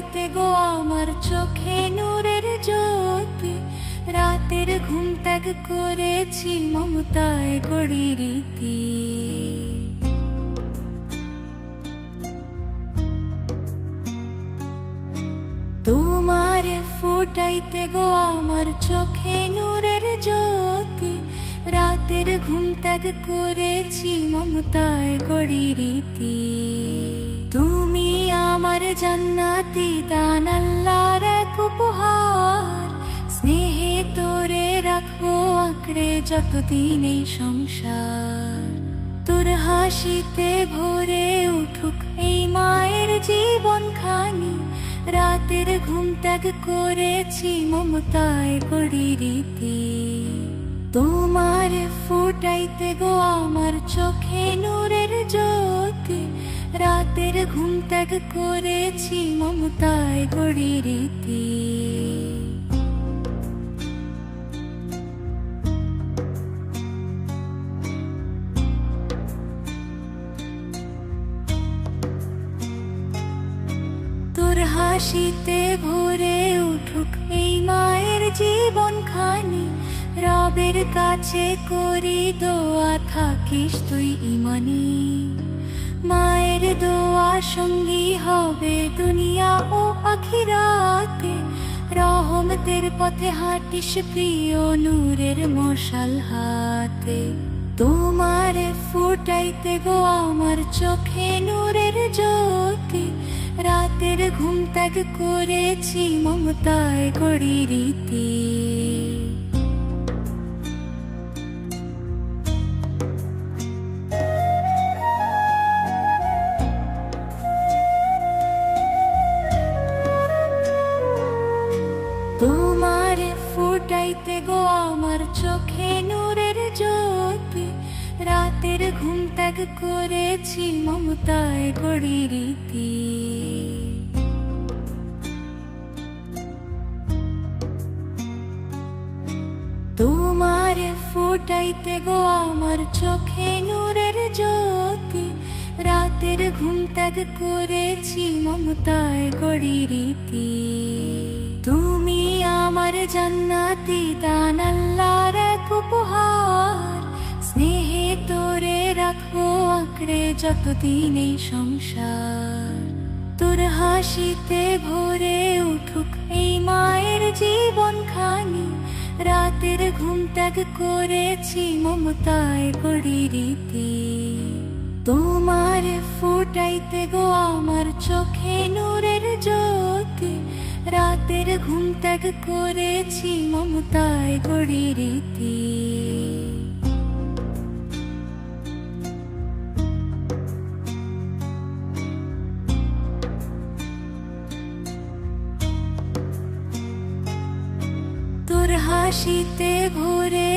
রাখিতে গো আমার চোখে নূরের জ্যোতি। রাতের ঘুম ত্যাগ করেছি মমতায় গড়ি রীতি। তোমার ফুটাইতে গো আমার চোখে নূরের জ্যোতি। রাতের ঘুম ত্যাগ করেছি মমতায় গড়ি রীতি। স্নেহে তোরে রাখব আঁকড়ে যতদিন এই সংসার। তোর হাসিতে ভরে উঠুক এই মায়ের জীবন খানি। রাতের ঘুম ত্যাগ করেছি মমতায় গড়ি রীতি। তোমার ফুটাইতে গো আমার চোখে নূরের জ্যোতি রাতের ঘুম ত্যাগ করেছি মমতায় গড়ি রীতি। তোর হাসিতে ভরে উঠুক এই মায়ের জীবন খানি রবের কাছে করি দোয়া থাকিস তুই ইমানি। মায়ের দোয়া সঙ্গী হবে দুনিয়া ও আখিরাতে। রহমতের পথে হাঁটিস প্রিয় নূরের মশাল হাতে। তোমার ফুটাইতে গো আমার চোখে নূরের জ্যোতি। রাতের ঘুম ত্যাগ করেছি মমতায় গড়ি রীতি গো আমার চোখে নূরের জ্যোতি। রাতের ঘুম ত্যাগ করেছি মমতায় গড়ি রীতি। তোমার ফুটাইতে গো আমার চোখে নূরের জ্যোতি। রাতের ঘুম ত্যাগ করেছি মমতায় গড়ি রীতি। আমার জান্নাতি দান আল্লাহর এক উপহার। স্নেহে তোরে রাখব আঁকড়ে যতদিন এই সংসার। তোর হাসিতে ভরে উঠুক এই মায়ের জীবন খানি রাতের ঘুম ত্যাগ করেছি মমতায় গড়ি রীতি। তোমার ফুটাইতে গো আমার চোখে নূরের জ্যোতি। রাতের ঘুম ত্যাগ করেছি মমতায় গড়ি রীতি। তোর হাসিতে ভরে